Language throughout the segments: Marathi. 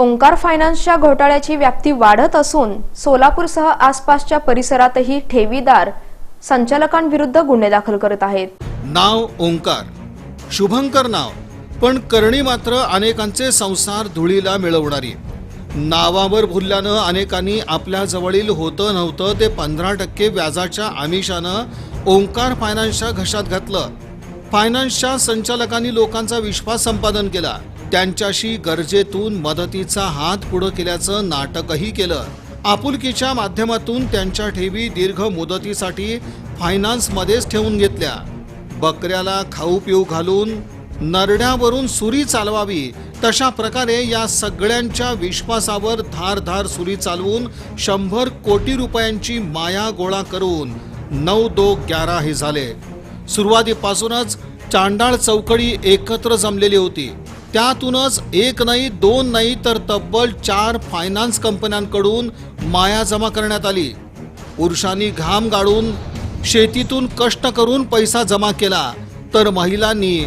ओंकार फायनान्सच्या घोटाळ्याची व्याप्ती वाढत असून सोलापूरसह आसपासच्या परिसरातही ठेवीदार संचालकांविरुद्ध गुन्हे दाखल करत आहेत. नाव ओंकार शुभंकर नाव पण करणी मात्र अनेकांचे संसार धुळीला मिळवणारी. नावावर भुलल्यानं अनेकांनी आपल्या जवळील होतं नव्हतं ते पंधरा टक्के व्याजाच्या आमिषानं ओंकार फायनान्सच्या घशात घातलं. फायनान्सच्या संचालकांनी लोकांचा विश्वास संपादन केला. त्यांच्याशी गरजेतून मदतीचा हात पुढं केल्याचं नाटकही केलं. आपुलकीच्या माध्यमातून त्यांच्या ठेवी दीर्घ मुदतीसाठी फायनान्समध्येच ठेवून घेतल्या. बकऱ्याला खाऊ पिऊ घालून नरड्यावरून सुरी चालवावी तशा प्रकारे या सगळ्यांच्या विश्वासावर धारधार सुरी चालवून शंभर कोटी रुपयांची माया गोळा करून नऊ दो ग्यारा हे झाले. सुरुवातीपासूनच चांडाळ चौकडी एकत्र जमलेली होती. त्यातूनच एक नाही दोन नाही तर तब्बल चार फायनान्स कंपन्यांकडून माया जमा करण्यात आली. पुरुषांनी घाम गाळून शेतीतून कष्ट करून पैसा जमा केला. तर महिलांनी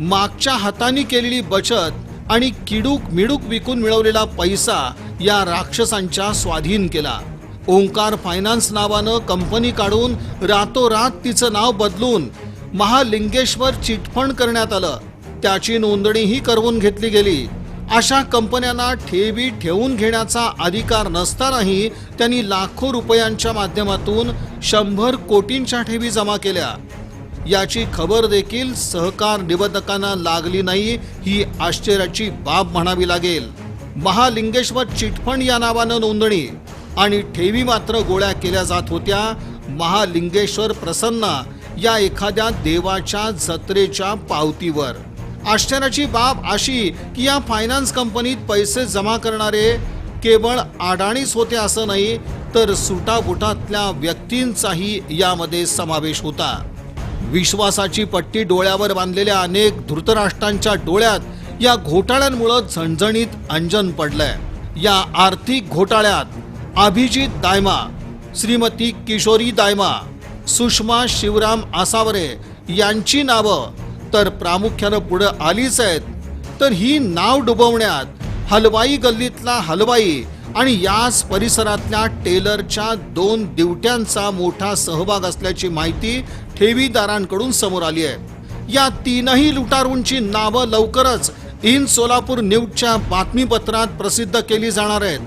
मागच्या हाताने केलेली बचत आणि किडूक मिडूक विकून मिळवलेला पैसा या राक्षसांच्या स्वाधीन केला. ओंकार फायनान्स नावानं कंपनी काढून रातोरात तिचं नाव बदलून महालिंगेश्वर चिटफंड करण्यात आलं. त्याची नोंदणीही करवून घेतली गेली. अशा कंपन्यांना ठेवी ठेवून घेण्याचा अधिकार नसतानाही त्यांनी लाखो रुपयांच्या माध्यमातून शंभर कोटींच्या ठेवी जमा केल्या. याची खबर देखील सहकार निबंधकांना लागली नाही ही आश्चर्याची बाब म्हणावी लागेल. महालिंगेश्वर चिटफंड या नावानं नोंदणी आणि ठेवी मात्र गोळ्या केल्या जात होत्या. महालिंगेश्वर प्रसन्ना या एखाद्या देवाच्या जत्रेच्या पावतीवर. आश्चर्याची बाब अशी की या फायनान्स कंपनीत पैसे जमा करणारे केवळ अडाणीच होते असं नाही तर सुटाबुटातल्या व्यक्तींचाही यामध्ये समावेश होता. विश्वासाची पट्टी डोळ्यावर बांधलेल्या अनेक धृतराष्ट्रांच्या डोळ्यात या घोटाळ्यांमुळं झणझणीत अंजन पडलंय. या आर्थिक घोटाळ्यात अभिजित दायमा श्रीमती किशोरी दायमा सुषमा शिवराम आसावरे यांची नावं तर प्रामुख्यानं पुढं आलीच आहेत. तर ही नाव डुबवण्यात हलवाई गल्लीतला हलवाई आणि याच परिसरातल्या टेलरच्या दोन दिवट्यांचा मोठा सहभाग असल्याची माहिती ठेवीदारांकडून समोर आली आहे. या तीनही लुटारूंची नावं लवकरच इन सोलापूर न्यूजच्या बातमीपत्रात प्रसिद्ध केली जाणार आहेत.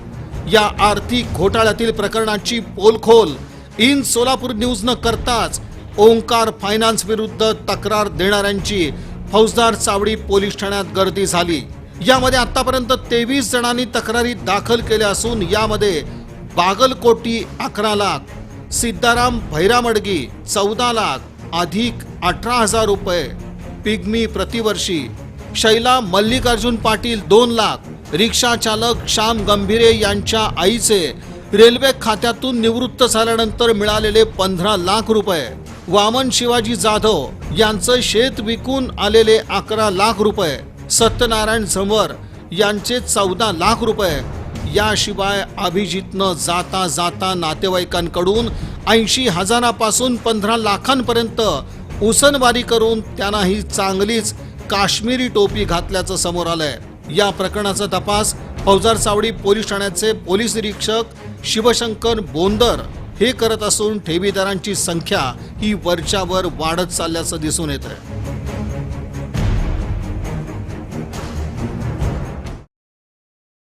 या आर्थिक घोटाळ्यातील प्रकरणाची पोलखोल इन सोलापूर न्यूजनं करताच ओंकार फायनान्स विरुद्ध तक्रार देणाऱ्यांची फौजदार चावडी पोलीस ठाण्यात गर्दी झाली. यामध्ये आतापर्यंत तेवीस जणांनी तक्रारी दाखल केल्या असून यामध्ये बागलकोटी अकरा लाख सिद्धाराम भैरामडगी चौदा लाख अधिक अठरा हजार रुपये पिग्मी प्रतिवर्षी शैला मल्लिकार्जुन पाटील दोन लाख रिक्षा चालक श्याम गंभीरे यांच्या आईचे रेल्वे खात्यातून निवृत्त झाल्यानंतर मिळालेले पंधरा लाख रुपये. वामन शिवाजी जाधव यांचं शेत विकून आलेले अकरा लाख रुपये सत्यनारायण झंवर यांचे चौदा लाख रुपये. याशिवाय अभिजितनं जाता जाता नातेवाईकांकडून ऐंशी हजारापासून पंधरा लाखांपर्यंत उसनवारी करून त्यांनाही चांगलीच काश्मीरी टोपी घातल्याचं समोर आलंय. या प्रकरणाचा तपास फौजार चावडी पोलीस ठाण्याचे पोलीस निरीक्षक शिवशंकर बोंदर हे करत असून ठेवीदारांची संख्या ही वरच्यावर वाढत चालल्याचं दिसून येत आहे